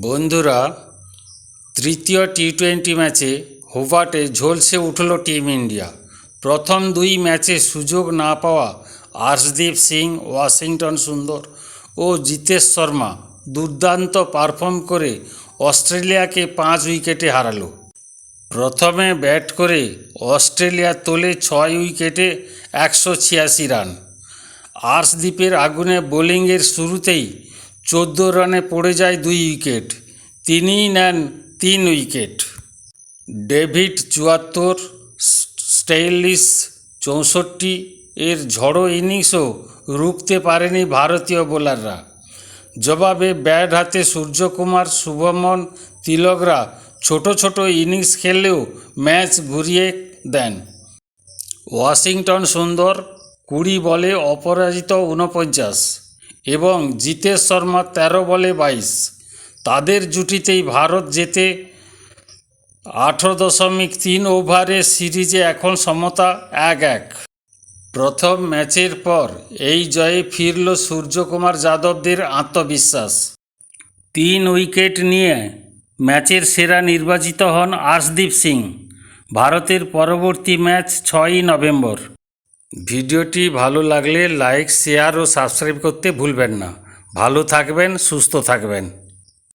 বন্ধুরা, তৃতীয় T twenty ম্যাচে হোবার্টে ঝলসে উঠল টিম ইন্ডিয়া। প্রথম দুই ম্যাচে সুযোগ না পাওয়া আর্শদীপ সিং, ওয়াশিংটন সুন্দর ও জিতেশ শর্মা দুর্দান্ত পারফর্ম করে অস্ট্রেলিয়াকে পাঁচ উইকেটে হারালো। প্রথমে ব্যাট করে অস্ট্রেলিয়া তোলে ছয় উইকেটে একশো ছিয়াশি রান। আর্শদীপের আগুনে বোলিংয়ের শুরুতেই চোদ্দ রানে পড়ে যায় দুই উইকেট। তিনিই নেন তিন উইকেট। ডেভিড চুয়াত্তর স্টেইলিশ চৌষট্টি এর ঝড়ো ইনিংসও রুখতে পারেনি ভারতীয় বোলাররা। জবাবে ব্যাট হাতে সূর্যকুমার, শুভমন, তিলকরা ছোট ছোট ইনিংস খেললেও ম্যাচ ঘুরিয়ে দেন। ওয়াশিংটন সুন্দর, কুড়ি বলে অপরাজিত উনপঞ্চাশ এবং জিতেশ শর্মা তেরো বলে বাইশ। তাদের জুটিতেই ভারত জেতে আঠেরো দশমিক তিন ওভারে সিরিজে এখন সমতা এক এক। প্রথম ম্যাচের পর এই জয়ে ফিরল সূর্যকুমার যাদবদের আত্মবিশ্বাস। তিন উইকেট নিয়ে ম্যাচের সেরা নির্বাচিত হন আশদীপ সিং। ভারতের পরবর্তী ম্যাচ ছয়ই নভেম্বর। ভিডিওটি ভালো লাগলে লাইক শেয়ার ও সাবস্ক্রাইব করতে ভুলবেন না। ভালো থাকবেন সুস্থ থাকবেন।